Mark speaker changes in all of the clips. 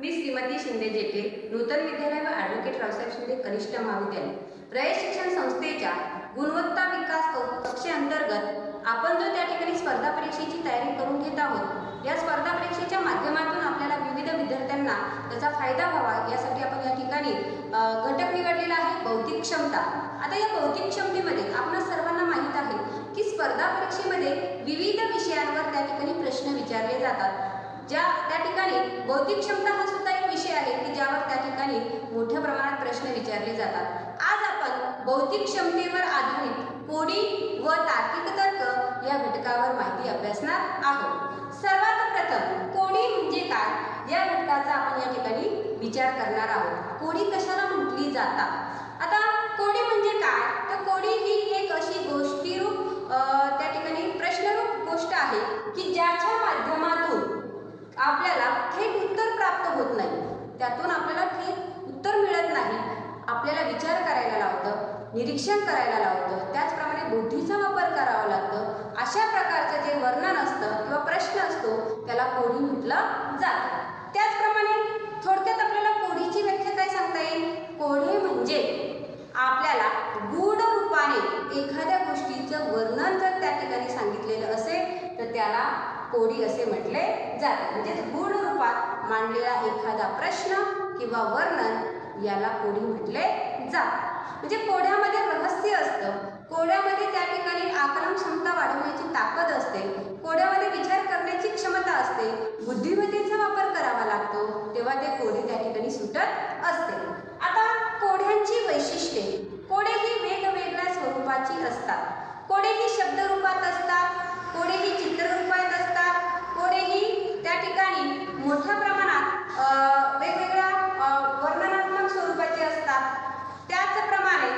Speaker 1: मी Shrimati Shinde J K Nutan Vidyalaya व advocate Raosaheb Shinde कनिष्ठ महाविद्यालय. रयत शिक्षण संस्थेच्या गुणवत्ता विकास कक्षेअंतर्गत आपण जो त्या ठिकाणी स्पर्धा परीक्षेची तयारी करून घेत आहोत या स्पर्धा परीक्षेच्या माध्यमातून आपल्याला विविध विद्यार्थ्यांना त्याचा फायदा व्हावा यासाठी आपण या ठिकाणी घटक निवडलेला आहे बौद्धिक क्षमता. आता या बौद्धिक क्षमतेमध्ये आपणा सर्वांना माहीत आहे की स्पर्धा परीक्षेमध्ये विविध विषयांवर त्या ठिकाणी प्रश्न विचारले जातात ज्या बौद्धिक क्षमता हा सुद्धा एक विषय आहे की ज्यावर त्या ठिकाणी मोठ्या प्रमाणात प्रश्न विचारले जातात. आज आपण बौद्धिक क्षमतेवर आधारित कोडी व तार्किक तर्क या घटकावर माहिती अभ्यासणार आहोत. सर्वात प्रथम कोडी म्हणजे काय? या घटकाचा आपण या ठिकाणी विचार करणार आहोत. कोडी कशाला म्हटली जातात? आता कोडी म्हणजे काय? तर कोडी ही एक अशी गोष्टीरूप त्या ठिकाणी प्रश्नरूप गोष्ट आहे की ज्याच्या माध्यमात आपल्याला थेट उत्तर प्राप्त होत नाही त्यातून आपल्याला थेट उत्तर मिळत नाही आपल्याला विचार करायला लावतं निरीक्षण करायला लावतं. त्याचप्रमाणे बुद्धीचा वापर करावा लागतं. अशा प्रकारचं जे वर्णन असतं किंवा प्रश्न असतो त्याला कोडी म्हटलं जातं. त्याचप्रमाणे थोडक्यात आपल्याला कोडीची व्याख्या काय सांगता येईल? कोडे म्हणजे आपल्याला गूढ रूपाने एखाद्या गोष्टीचं वर्णन जर त्या ठिकाणी सांगितलेलं असेल तर त्याला कोडी असे म्हटले जाते. म्हणजे गूढ रूपात मांडलेला एखादा प्रश्न किंवा वर्णन याला कोडी म्हटले जाते. म्हणजे कोड्यामध्ये रहस्य असतं. कोड्यामध्ये त्या ठिकाणी आकलन क्षमता वाढवण्याची ताकद असते. कोड्यामध्ये विचार करण्याची क्षमता असते. बुद्धिमत्तेचा वापर करावा लागतो तेव्हा ते कोडे त्या ठिकाणी सुटत असते. आता कोड्यांची वैशिष्ट्ये. कोडे ही वेगवेगळ्या स्वरूपाची असतात. कोडे ही शब्दरूपात असतात कोडे ही चित्ररूपात असतात कोडे ही त्या ठिकाणी मोठ्या प्रमाणात अ, वेगवेगळ्या अ, वर्णनात्मक स्वरूपाची असतात त्याचप्रमाणे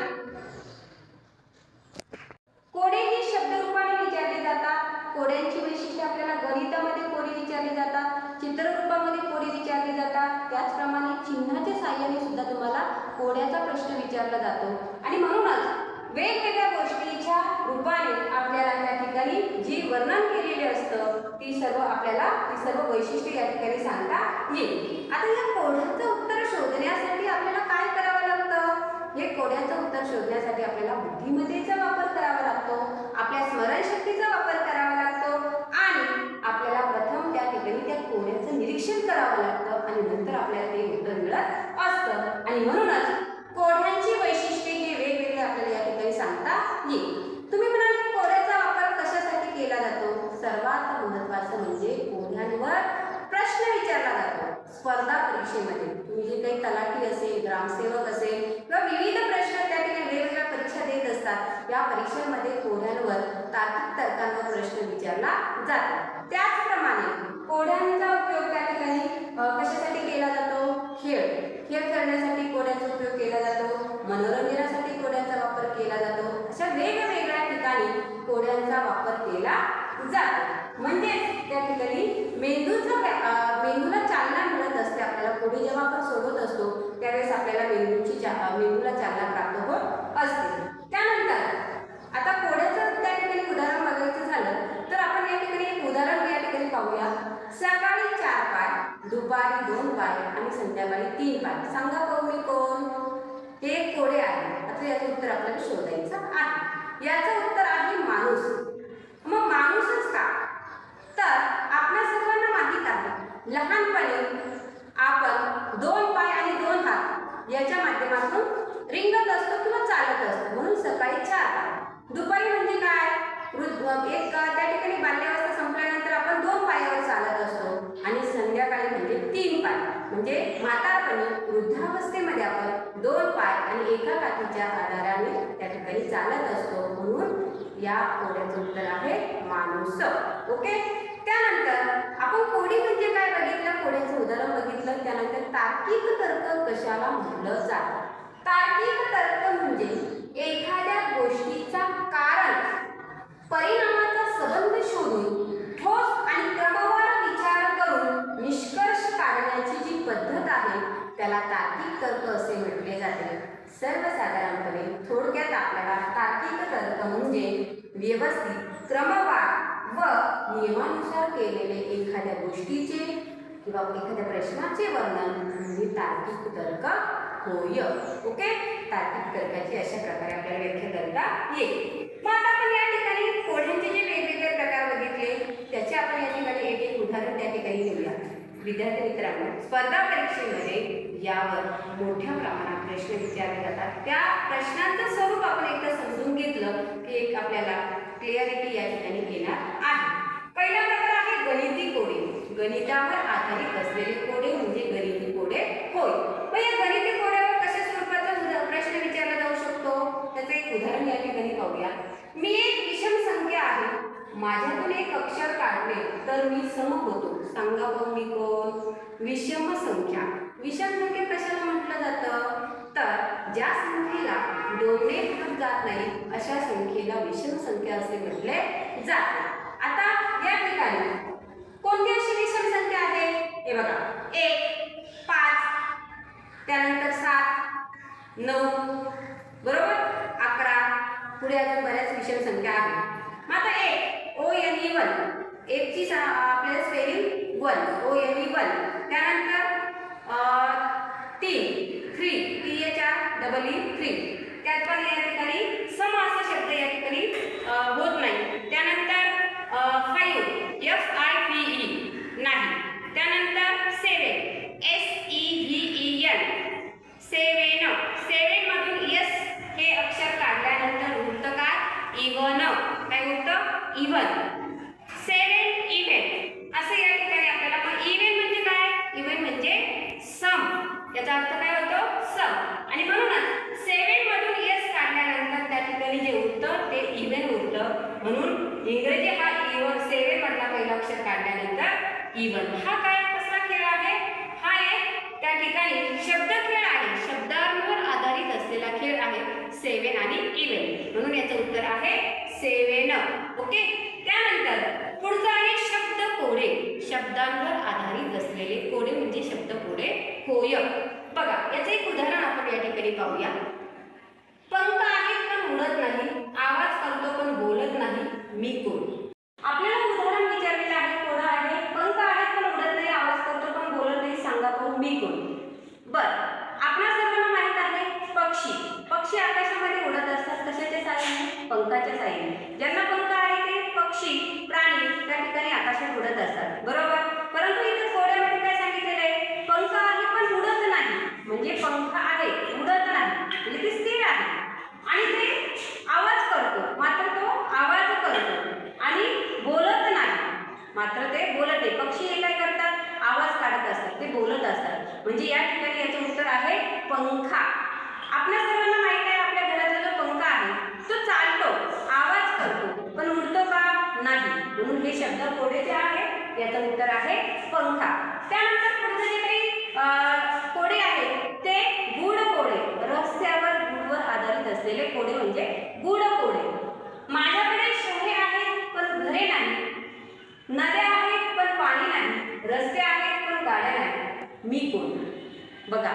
Speaker 1: कोडे ही शब्दरूपाने विचारले जातात कोड्यांची वैशिष्ट्ये आपल्याला गणितामध्ये कोडे विचारले जातात चित्ररूपामध्ये कोडे विचारले जातात त्याचप्रमाणे चिन्हाच्या साह्याने सुद्धा तुम्हाला कोड्याचा प्रश्न विचारला जातो आणि म्हणूनच वेगवेगळ्या गोष्टीच्या रूपाने आपल्याला त्या ठिकाणी जी वर्णन केलेले असतं ती सर्व आपल्याला ती सर्व वैशिष्ट्ये या ठिकाणी सांगता येईल. आता या कोड्याचं उत्तर शोधण्यासाठी आपल्याला काय करावं लागतं? हे कोड्याचं उत्तर शोधण्यासाठी आपल्याला बुद्धिमत्तेचा वापर करावा लागतो आपल्या स्मरणशक्तीचा वापर करावा लागतो आणि आपल्याला प्रथम त्या ठिकाणी त्या कोड्याचं निरीक्षण करावं लागतं आणि नंतर आपल्याला ते उत्तर मिळत असतं. आणि म्हणूनच कोड्यांची वैशिष्ट्ये हे वेगवेगळे आपल्याला या ठिकाणी सांगता येईल तुम्ही म्हणाले कोड्याचा वापर कशासाठी केला जातो सर्वात महत्त्वाचं म्हणजे कोड्यांवर प्रश्न विचारला जातो स्पर्धा परीक्षेमध्ये तुम्ही जे काही तलाठी असेल ग्रामसेवक असेल किंवा विविध प्रश्न त्या ठिकाणी वेगवेगळ्या परीक्षा देत असतात या परीक्षेमध्ये कोड्यांवर तार्किक तर्कांवर प्रश्न विचारला जातो. त्याचप्रमाणे कोड्यांचा उपयोग त्या ठिकाणी कशासाठी केला जातो? खेळ. खेळ करण्यासाठी कोड्यांचा उपयोग केला जातो. मनोरंजनासाठी कोड्यांचा वापर केला जातो. अशा वेगवेगळ्या ठिकाणी कोड्यांचा वापर केला जातो म्हणजेच त्या ठिकाणी मेंदूचा मेंदूला चालना मिळत असते आपल्याला. पुढे जेव्हा आपण सोडवत असतो त्यावेळेस आपल्याला मेंदूची चा मेंदूला चालना प्राप्त होत असते. त्यानंतर आता कोड्याचं त्या ठिकाणी उदाहरण बघायचं झालं तर आपण या ठिकाणी एक उदाहरण या ठिकाणी पाहूया. सकाळी चार पाय दुपारी दोन पाय आणि संध्याकाळी तीन पाय. सांगा पाहू मी कोण? हे कोडे आहे आता याचं उत्तर आपल्याला शोधायचं आहे. याचं उत्तर आहे माणूस मग माणूसच का तर आपल्या सर्वांना माहीत आहे लहानपणी आपण दोन पाय आणि दोन हात याच्या माध्यमातून रिंगत असतो किंवा चालत असतो. म्हणून सकाळी चार दुपारी म्हणजे काय? वृद्ध एक त्या ठिकाणी बाल्यावस्था संपल्यानंतर आपण दोन पायावर चालत असतो. आणि संध्याकाळी म्हणजे तीन पाय. म्हणजे म्हातारपणी वृद्धावस्थेमध्ये आपण दोन पाय आणि एका काठीच्या आधाराने त्या ठिकाणी चालत असतो. म्हणून या कोड्याचं उत्तर आहे माणूस. ओके? त्यानंतर आपण कोडी म्हणजे काय बघितलं? कोड्याचं उदाहरण बघितलं. त्यानंतर तार्किक तर्क कशाला म्हटलं जातं? तार्किक तर्क म्हणजे एखाद्या गोष्टीचा कारण परिणामाचा संबंध शोधून ठोस आणि क्रमवार विचार करून निष्कर्ष काढण्याची जी पद्धत आहे त्याला तार्किक तर्क असे म्हटले जाते. सर्वसाधारणपणे थोडक्यात आपल्याला तार्किक तर्क म्हणजे व्यवस्थित क्रमवार व नियमानुसार केलेले एखाद्या गोष्टीचे किंवा एखाद्या प्रश्नाचे वर्णन म्हणजे तार्किक तर्क होय. ओके? तार्किक तर्काची अशा प्रकारे आपल्याला व्याख्या करता येईल. मग आता आपण या ठिकाणी कोढ्यांचे जे वेगवेगळे प्रकार बघितले त्याचे आपण या ठिकाणी एक एक उदाहरण त्या ठिकाणी देऊया विद्यार्थी मित्रांनो स्पर्धा परीक्षेमध्ये यावर मोठ्या प्रमाणात प्रश्न विचारले जातात. त्या प्रश्नांचं स्वरूप आपण एकदा समजून घेतलं की एक आपल्याला क्लिअरिटी या ठिकाणी येणार आहे. पहिला प्रकार आहे गणिती कोडे. गणितावर आधारित असलेले कोडे म्हणजे गणिती कोडे होय. मग या गणिती कोड्यावर कशा स्वरूपाचा प्रश्न विचारला जाऊ शकतो? त्याचं एक उदाहरण या ठिकाणी पाहूया. मी एक विषम संख्या आहे. माझ्यातून एक अक्षर काढले तर मी सम होतो. सांगा बघ मी कोण? विषम संख्या. विषम संख्या कशाला म्हटलं जातं? तर ज्या संख्येला दोनने भाग जात नाही अशा संख्येला विषम संख्या असे म्हटले जाते. आता या ठिकाणी कोणती अशी विषम संख्या आहे? हे बघा. एक पाच त्यानंतर सात नऊ बरोबर? अकरा. पुढे अजून बऱ्याच विषम संख्या आहेत. मग आता एक ओ एन ई वन एकची आपल्याला spelling one O N E one त्यानंतर 伊文哈凯。म्हणून हे शब्द कोडे जे आहे? याचं उत्तर आहे पंखा. त्यानंतर पुढचं जे काही कोडे आहेत ते गुड कोडे. रहस्यावर गुडवर आधारित असलेले कोडे म्हणजे गुड कोडे. माझ्याकडे शहरे आहेत पण घरे नाही. नद्या आहेत पण पाणी नाही. रस्ते आहेत पण गाड्या नाही. मी कोण? बघा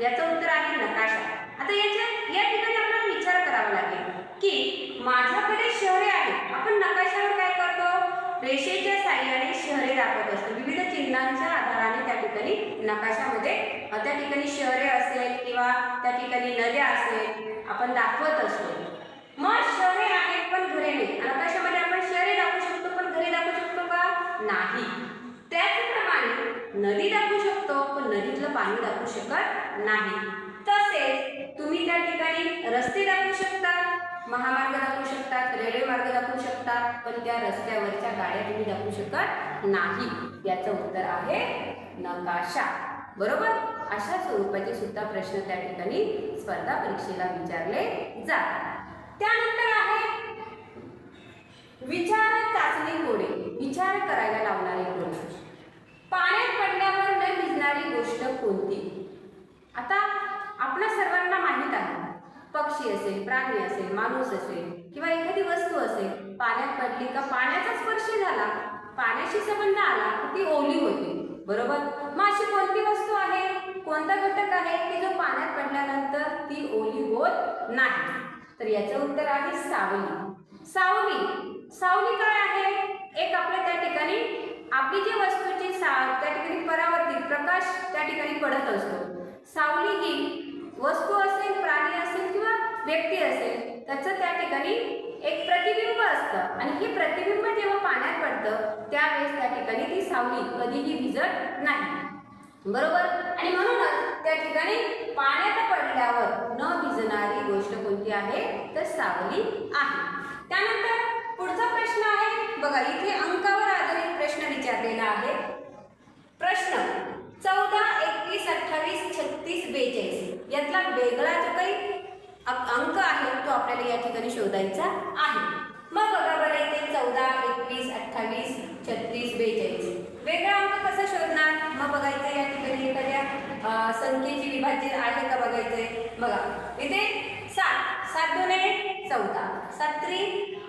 Speaker 1: याचं उत्तर आहे नकाशा. आता याच्या या ठिकाणी आपल्याला विचार करावा लागेल की माझ्या शहरे आहेत आपण नकाशावर काय करतो रेषेच्या साह्याने शहरे दाखवत असतो. विविध चिन्हांच्या आधाराने त्या ठिकाणी नकाशामध्ये त्या ठिकाणी शहरे असेल किंवा त्या ठिकाणी नद्या असेल आपण दाखवत असतो. मग शहरे आहेत पण घरे नाही नकाशामध्ये आपण शहरे दाखवू शकतो पण घरे दाखवू शकतो का? नाही. त्याचप्रमाणे नदी दाखवू शकतो पण नदीतलं पाणी दाखवू शकत नाही. तसेच तुम्ही त्या ठिकाणी रस्ते दाखवू शकता. महामार्ग दाखवू शकतात रेल्वे मार्ग दाखवू शकतात पण त्या रस्त्यावरच्या गाड्या तुम्ही दाखवू शकत नाही. याचं उत्तर आहे नकाशा. बरोबर? अशा स्वरूपाचे सुद्धा प्रश्न त्या ठिकाणी स्पर्धा परीक्षेला विचारले जातात. त्यानंतर आहे विचार चाचणी कोडे. विचार करायला लावणारे कोडे. पाण्यात पडल्यावर न भिजणारी गोष्ट कोणती? आता आपला सर्व पक्षी असेल प्राणी असेल माणूस असेल किंवा एखादी वस्तू असेल पाण्यात पडली का पाण्याचा स्पर्श झाला पाण्याशी संबंध आला की ती ओली होते. बरोबर? मग अशी कोणती वस्तू आहे? कोणता घटक आहे की जो पाण्यात पडल्यानंतर ती ओली होत नाही? तर याचं उत्तर आहे सावली. सावली. सावली काय आहे? एक आपल्या त्या ठिकाणी आपली जी वस्तूची सा त्या ठिकाणी परावर्तित प्रकाश त्या ठिकाणी पडत असतो. सावली त्याचं त्या ठिकाणी एक प्रतिबिंब असतं. आणि हे प्रतिबिंब जेव्हा पाण्यात पडतं त्यावेळेस त्या ठिकाणी ती सावली कधीही भिजत नाही. बरोबर? आणि म्हणूनच त्या ठिकाणी पाण्यात पडल्यावर न भिजणारी गोष्ट कोणती आहे? तर सावली आहे. त्यानंतर पुढचा प्रश्न आहे बघा इथे अंकावर आधारित प्रश्न विचारलेला आहे. प्रश्न चौदा एकवीस अठ्ठावीस छत्तीस बेचाळीस. यातला वेगळा जो काही अंक आहे तो आपल्याला या ठिकाणी शोधायचा आहे. मग बघा बरं इथे चौदा एकवीस अठ्ठावीस छत्तीस बेचाळीस. वेगळा अंक कसा शोधणार? मग बघायचं या ठिकाणी एखाद्या संख्येची विभाजित आहे का बघायचंय? बघा. इथे सात. सात दोने चौदा. सात त्रि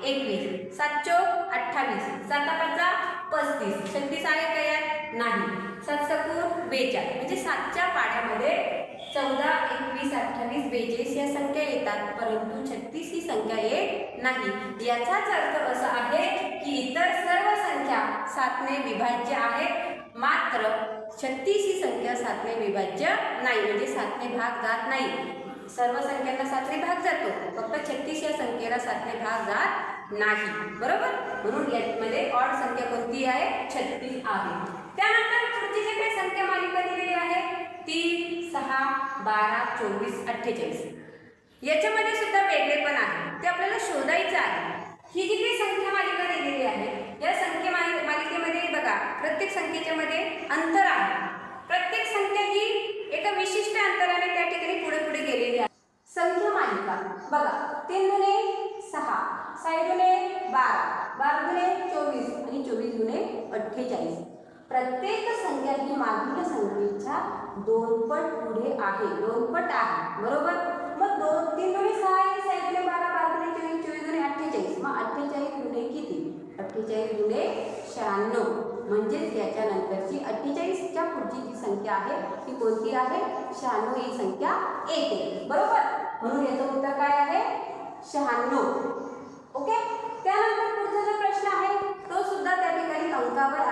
Speaker 1: एकवीस. सात चौक अठ्ठावीस. साता पाचा पस्तीस. छत्तीस आहे का यात? नाही. सात सकून बेचाळीस. म्हणजे सातच्या पाढ्यामध्ये चौदा एकवीस अठ्ठावीस बेचाळीस या संख्या येतात परंतु छत्तीस ही संख्या येत नाही. याचाच अर्थ असा आहे की इतर सर्व संख्या सातने विभाज्य आहेत मात्र छत्तीस ही संख्या सातने विभाज्य नाही म्हणजे सातने भाग जात नाही. सर्व संख्यांना सातने भाग जातो फक्त छत्तीस या संख्येला सातने भाग जात नाही. बरोबर? म्हणून यामध्ये ऑड संख्या कोणती आहे? छत्तीस आहे. त्यानंतर पुढची जे काही संख्या मालिका दिलेली आहे ती सहा बारा चोवीस अठ्ठेचाळीस. याच्यामध्ये सुद्धा वेगळेपण आहे ते आपल्याला शोधायचं आहे. ही जी काही संख्या मालिका दिलेली आहे या संख्या मालिकेमध्ये बघा प्रत्येक संख्येच्या मध्ये अंतर आहे. प्रत्येक संख्या ही एका विशिष्ट अंतराने त्या ठिकाणी पुढे पुढे गेलेली आहे. संख्या मालिका बघा तीन दुने सहा साई दुने बारा बारा दुने चोवीस आणि चोवीस दुने अठ्ठेचाळीस. प्रत्येक संख्या ही मागील संख्येच्या दोन पट पुढे आहे. दोन पट आहे. बरोबर? मग दोन तीन दोन्ही सहा आहे साई बारा बारा चोवीस चोवीस दुने अठ्ठेचाळीस. मग अठ्ठेचाळीस गुणे किती? अठ्ठेचाळीस गुणे शहाण्णव. म्हणजेच याच्यानंतरची अठ्ठेचाळीसच्या पुढची जी संख्या आहे ती कोणती आहे? शहाण्णव ही संख्या येते बरोबर? म्हणून याचं उत्तर काय आहे? शहाण्णव. ओके? त्यानंतर पुढचा जो प्रश्न आहे तो सुद्धा त्या ठिकाणी अंकावर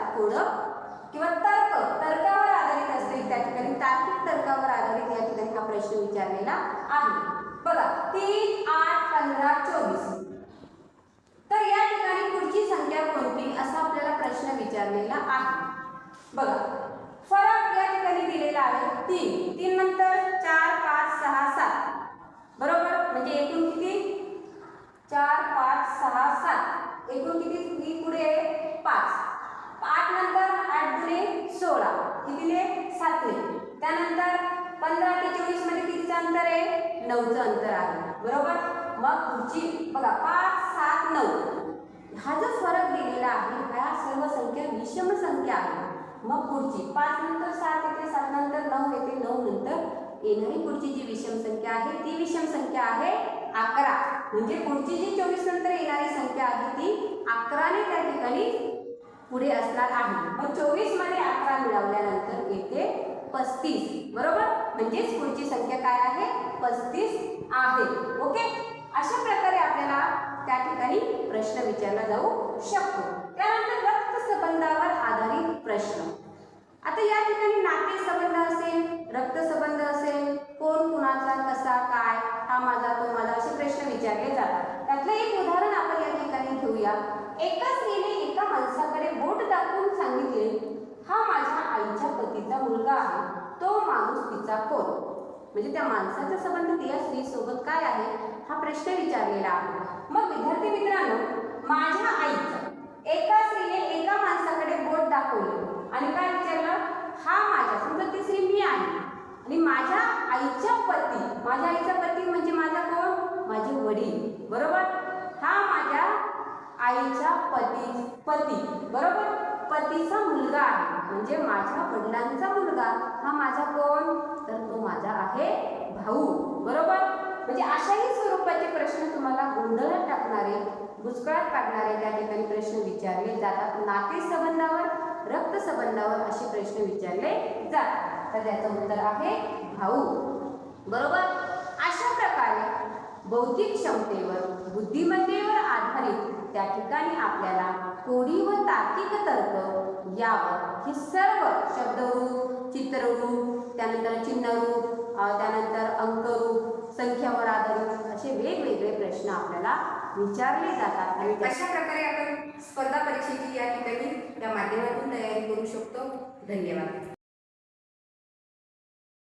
Speaker 1: आधारित किंवा तर्क तर्कावर आधारित असते त्या ठिकाणी तार्किक तर्कावर आधारित या ठिकाणी हा प्रश्न विचारलेला आहे. बघा तीन आठ पंधरा चोवीस. तर या ठिकाणी पुढची संख्या कोणती असा आपल्याला प्रश्न विचारलेला आहे. बघा फरक या ठिकाणी दिलेला आहे. तीन तीन नंतर चार पाच सहा सात. बरोबर? म्हणजे एकूण किती? चार पाच सहा सात. एकूण किती? ही पुढे पाच. आठ नंतर आठ दुने सोळा कितीले? सातले. त्यानंतर पंधरा ते चोवीसमध्ये कितीचं अंतर आहे? नऊचं अंतर आहे. बरोबर? मग पुढची बघा पाच सात नऊ. हा जो फरक दिलेला आहे ह्या सर्व संख्या विषम संख्या आहे. मग पुढची पाच नंतर सात येते सात नंतर नऊ येते नऊ नंतर येणारी पुढची जी विषम संख्या आहे ती विषम संख्या आहे अकरा. म्हणजे पुढची जी चोवीस नंतर येणारी संख्या आहे ती अकराने त्या ठिकाणी पुढे असणार आहे. मग चोवीसमध्ये अकरा मिळवल्यानंतर येते पस्तीस. बरोबर? म्हणजेच पुढची संख्या काय आहे? पस्तीस आहे. ओके? अशा प्रकारे आपल्याला त्या ठिकाणी प्रश्न विचारला जाऊ शकतो. त्यानंतर रक्त संबंधावर आधारित प्रश्न. आता या ठिकाणी नाते संबंध असेल रक्त संबंध असेल कोण कुणाचा कसा काय हा माझा तो माझा असे प्रश्न विचारले जातात. त्यातलं एक उदाहरण आपण या ठिकाणी घेऊया. एका स्त्रीने एका माणसाकडे सांगितले हा माझ्या आईच्या पतीचा मुलगा आहे तो माणूस तिचा कोण? म्हणजे त्या माणसाचा संबंध या स्त्रीसोबत काय आहे? हा प्रश्न विचारलेला आहे. मग विद्यार्थी मित्रांनो माझ्या आईचा एका स्त्रीने एका माणसाकडे बोट दाखवली. आणि काय विचारलं? हा माझ्या समजा ती स्त्री मी आहे. आणि माझ्या आईच्या पती माझ्या आईचा पती म्हणजे माझा कोण? माझे वडील. बरोबर? हा माझ्या आईच्या पती पती. बरोबर? पतीचा मुलगा आहे. म्हणजे माझ्या वडिलांचा मुलगा हा माझा कोण? तर तो माझा आहे भाऊ. बरोबर? म्हणजे अशाही स्वरूपाचे प्रश्न तुम्हाला गोंधळात टाकणारे बुचकळात टाकणारे त्या ठिकाणी प्रश्न विचारले जातात. नाते संबंधावर रक्त संबंधावर असे प्रश्न विचारले जातात. तर त्याचं उत्तर आहे भाऊ. बरोबर? अशा प्रकारे बौद्धिक क्षमतेवर बुद्धिमत्तेवर आधारित त्या ठिकाणी आपल्याला कोडी व तार्किक तर्क यावर हे सर्व शब्दरूप चित्ररूप त्यानंतर चिन्हरूप त्यानंतर अंकरूप संख्यावर आधारित असे वेगवेगळे प्रश्न आपल्याला विचारले जातात. आणि
Speaker 2: अशा प्रकारे आपण स्पर्धा परीक्षेची या ठिकाणी या माध्यमातून तयारी करू शकतो. धन्यवाद.